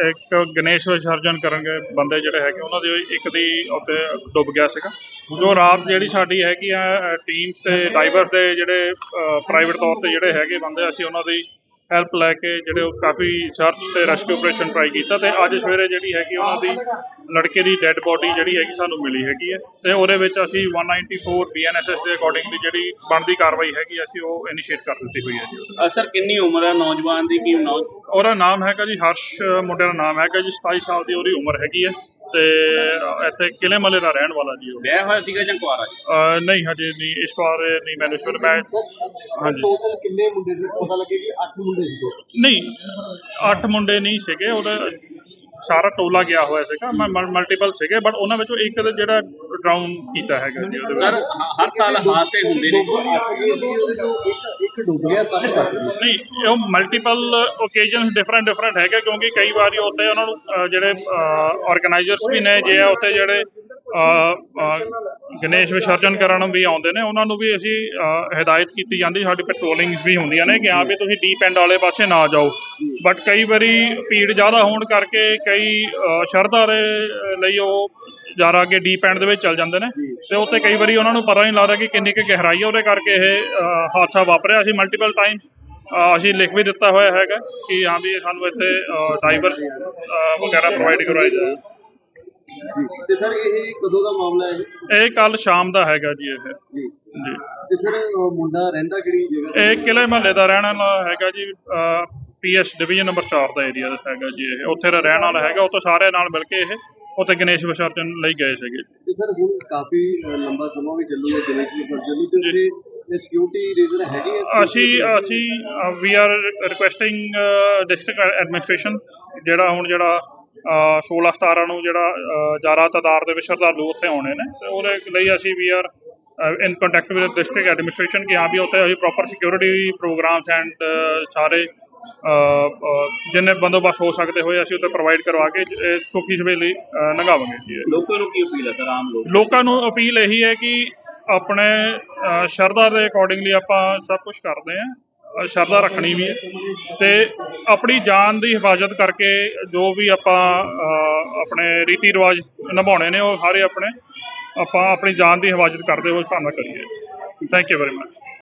ਇੱਕ ਗਣੇਸ਼ ਵਿਸਰਜਨ ਕਰਨਗੇ ਬੰਦੇ ਜਿਹੜੇ ਹੈਗੇ, ਉਹਨਾਂ ਦੇ ਇੱਕ ਦੀ ਉੱਤੇ ਡੁੱਬ ਗਿਆ ਸੀਗਾ। ਜੋ ਰਾਤ ਜਿਹੜੀ ਸਾਡੀ ਹੈਗੀ ਆ ਟੀਮਸ ਤੇ ਡਾਈਵਰਸ ਦੇ ਜਿਹੜੇ ਪ੍ਰਾਈਵੇਟ ਤੌਰ ਤੇ ਜਿਹੜੇ ਹੈਗੇ ਬੰਦੇ, ਅਸੀਂ ਉਹਨਾਂ ਦੀ ਹੈਲਪ ਲੈ ਕੇ ਜਿਹੜੇ ਉਹ ਕਾਫੀ ਸਰਚ ਤੇ ਰੈਸਕਿਊ ਆਪਰੇਸ਼ਨ ਟਰਾਈ ਕੀਤਾ ਤੇ ਅੱਜ ਸਵੇਰੇ ਜਿਹੜੀ ਹੈਗੀ ਉਹਨਾਂ ਦੀ ਲੜਕੇ ਦੀ ਡੈੱਡ ਬੋਡੀ ਜਿਹੜੀ ਹੈਗੀ ਸਾਨੂੰ ਮਿਲੀ ਹੈਗੀ ਹੈ ਤੇ ਉਹਦੇ ਵਿੱਚ ਅਸੀਂ 194 ਬੀਐਨਐਸਐਸ ਦੇ ਅਕੋਰਡਿੰਗਲੀ ਜਿਹੜੀ ਬਣਦੀ ਕਾਰਵਾਈ ਹੈਗੀ ਅਸੀਂ ਉਹ ਇਨੀਸ਼ੀਏਟ ਕਰ ਦਿੱਤੀ ਹੋਈ ਹੈ ਜੀ ਸਰ ਕਿੰਨੀ ਉਮਰ ਹੈ ਨੌਜਵਾਨ ਦੀ ਕੀ ਨੌ ਉਹਦਾ ਨਾਮ ਹੈਗਾ ਜੀ ਹਰਸ਼ ਮੁੰਡੇ ਦਾ ਨਾਮ ਹੈਗਾ ਜੀ 27 ਸਾਲ ਦੀ ਉਹਦੀ ਉਮਰ ਹੈਗੀ ਹੈ ਤੇ ਇੱਥੇ ਕਿਲੇ ਮਲੇ ਦਾ ਰਹਿਣ ਵਾਲਾ ਜੀ ਉਹ। ਵਿਆਹ ਹੋਇਆ ਸੀਗਾ ਜਾਂ ਕੁਆਰਾ ਜੀ? ਨਹੀਂ ਹਜੇ ਨਹੀਂ ਇਸ ਵਾਰ ਨਹੀਂ ਮੈਨੂੰ ਸ਼ੁਰੂ ਮੈਂ ਹਾਂਜੀ। ਟੋਟਲ ਕਿੰਨੇ ਮੁੰਡੇ ਸੀ? ਪਤਾ ਲੱਗੇ ਕਿ 8 ਮੁੰਡੇ ਸੀ। ਨਹੀਂ ਅੱਠ ਮੁੰਡੇ ਨਹੀਂ ਸੀਗੇ ਉਹਦਾ ਸਾਰਾ ਟੋਲਾ ਗਿਆ ਹੋਇਆ ਸੀਗਾ ਮਲਟੀਪਲ ਸੀਗੇ ਬਟ ਉਹਨਾਂ ਵਿੱਚੋਂ ਇੱਕ ਦਾ ਜਿਹੜਾ ਡਰਾਊਨ ਕੀਤਾ ਹੈਗਾ ਜੀ ਉਹਦੇ ਸਰ ਵਿੱਚ ਹਰ ਸਾਲ ਹਾਦਸੇ ਹੁੰਦੇ ਨੇ। ਇੱਕ ਇੱਕ ਡੁੱਬ ਗਿਆ ਸੱਤ ਤੱਕ ਨਹੀਂ ਉਹ ਮਲਟੀਪਲ ਓਕੇਜਨਸ ਡਿਫਰੈਂਟ ਡਿਫਰੈਂਟ ਹੈਗੇ ਕਿਉਂਕਿ ਕਈ ਵਾਰੀ ਉੱਥੇ ਉਹਨਾਂ ਨੂੰ ਅਹ, ਜਿਹੜੇ ਆਰਗੇਨਾਈਜ਼ਰਸ ਵੀ ਨੇ ਜੇ ਆ ਉੱਥੇ ਜਿਹੜੇ ਗਣੇਸ਼ ਵਿਸਰਜਨ ਕਰਨ ਵੀ ਆਉਂਦੇ ਨੇ ਉਹਨਾਂ ਨੂੰ ਵੀ ਅਸੀਂ ਅਹ, ਹਦਾਇਤ ਕੀਤੀ ਜਾਂਦੀ ਸਾਡੀ ਪੈਟਰੋਲਿੰਗ ਵੀ ਹੁੰਦੀਆਂ ਨੇ ਕਿ ਹਾਂ ਵੀ ਤੁਸੀਂ ਡੀਪ ਐਂਡ ਵਾਲੇ ਪਾਸੇ ਨਾ ਜਾਓ। ਬਟ ਕਈ ਵਾਰੀ ਭੀੜ ਜ਼ਿਆਦਾ ਹੋਣ ਕਰਕੇ ਕਈ ਸ਼ਰਧਾ ਦੇ ਲਈ ਉਹ ਜ਼ਿਆਦਾ ਅੱਗੇ ਡੀਪ ਐਂਡ ਦੇ ਵਿੱਚ ਚੱਲ ਜਾਂਦੇ ਨੇ ਤੇ ਉੱਥੇ ਕਈ ਵਾਰੀ ਉਹਨਾਂ ਨੂੰ ਪਤਾ ਨਹੀਂ ਲੱਗਦਾ ਕਿ ਕਿੰਨੀ ਕੁ ਗਹਿਰਾਈ ਹੈ ਉਹਦੇ ਕਰਕੇ ਇਹ ਹਾਦਸਾ ਵਾਪਰਿਆ। ਅਸੀਂ ਮਲਟੀਪਲ ਟਾਈਮਸ ਅਸੀਂ ਲਿਖ ਵੀ ਦਿੱਤਾ ਹੋਇਆ ਹੈਗਾ ਕਿ ਹਾਂ ਵੀ ਸਾਨੂੰ ਇੱਥੇ ਡਾਈਵਰ ਵਗੈਰਾ ਪ੍ਰੋਵਾਈਡ ਕਰਵਾਏ ਜਾਣ। ਤੇ ਸਰ ਇਹ ਕਦੋਂ ਦਾ ਮਾਮਲਾ ਹੈ ਇਹ ਕੱਲ ਸ਼ਾਮ ਦਾ ਹੈਗਾ ਜੀ ਇਹ। ਜੀ। ਜੀ। ਤੇ ਸਰ ਉਹ ਮੁੰਡਾ ਰਹਿੰਦਾ ਕਿਹੜੀ ਜਗ੍ਹਾ? ਇਹ ਕਿਲੇ ਮਹੱਲੇ ਦਾ ਰਹਿਣ ਵਾਲਾ ਹੈਗਾ ਜੀ ਪੀਐਸ ਡਿਵੀਜ਼ਨ ਨੰਬਰ 4 ਦਾ ਏਰੀਆ ਦਾ ਹੈਗਾ ਜੀ ਇਹ। ਉੱਥੇ ਦਾ ਰਹਿਣ ਵਾਲਾ ਹੈਗਾ ਉੱਥੇ ਸਾਰੇ ਨਾਲ ਮਿਲ ਕੇ ਇਹ ਉੱਥੇ ਗਣੇਸ਼ ਵਿਸਰਜਨ ਲਈ ਗਏ ਸੀਗੇ। ਤੇ ਸਰ ਹੁਣ ਕਾਫੀ ਲੰਬਾ ਸਮਾਂ ਵੀ ਚੱਲੂਗਾ ਗਣੇਸ਼ ਵਿਸਰਜਨ ਨੂੰ। ਤੇ ਸਿਕਿਉਰਿਟੀ ਰੀਜ਼ਨ ਹੈਗੀ ਹੈ ਅਸੀਂ ਅਸੀਂ we are requesting district administration ਜਿਹੜਾ ਹੁਣ ਜਿਹੜਾ 16 17 ਨੂੰ ਜਿਹੜਾ ਜ਼ਿਆਦਾ ਤਾਦਾਦ ਦੇ ਵਿੱਚ ਸ਼ਰਧਾਲੂ ਉੱਥੇ ਆਉਣੇ ਨੇ ਤੇ ਉਹਦੇ ਲਈ ਅਸੀਂ we are in contact with district administration ਕਿ ਹਾਂ ਵੀ ਉੱਥੇ ਅਸੀਂ ਪ੍ਰੋਪਰ ਸਿਕਿਉਰਿਟੀ ਪ੍ਰੋਗਰਾਮਸ ਐਂਡ ਸਾਰੇ ਜਿੰਨੇ ਬੰਦੋਬਸਤ ਹੋ ਸਕਦੇ ਹੋਏ ਅਸੀਂ ਉੱਥੇ ਪ੍ਰੋਵਾਈਡ ਕਰਵਾ ਕੇ ਸੁਖੀ ਸਵੇਲੀ ਲੰਘਾਵਾਂਗੇ। ਲੋਕਾਂ ਨੂੰ ਕੀ ਅਪੀਲ ਹੈ ਸਰ ਆਮ ਲੋਕ ਲੋਕਾਂ ਨੂੰ ਅਪੀਲ ਇਹੀ ਹੈ ਕਿ ਆਪਣੇ ਸ਼ਰਧਾ ਦੇ ਅਕੋਰਡਿੰਗਲੀ ਆਪਾਂ ਸਭ ਕੁਝ ਕਰਦੇ ਆ ਸ਼ਰਧਾ ਰੱਖਣੀ ਵੀ ਹੈ। ਤੇ ਆਪਣੀ ਜਾਨ ਦੀ ਹਿਫਾਜ਼ਤ ਕਰਕੇ ਜੋ ਵੀ ਆਪਾਂ ਆਪਣੇ ਰੀਤੀ ਰਿਵਾਜ ਨਿਭਾਉਣੇ ਨੇ, ਉਹ ਸਾਰੇ ਆਪਣੇ ਆਪਾਂ ਆਪਣੀ ਜਾਨ ਦੀ ਹਿਫਾਜ਼ਤ ਕਰਦੇ ਹੋਏ ਹਿਸਾਬ ਕਰੀਏ। Thank you very much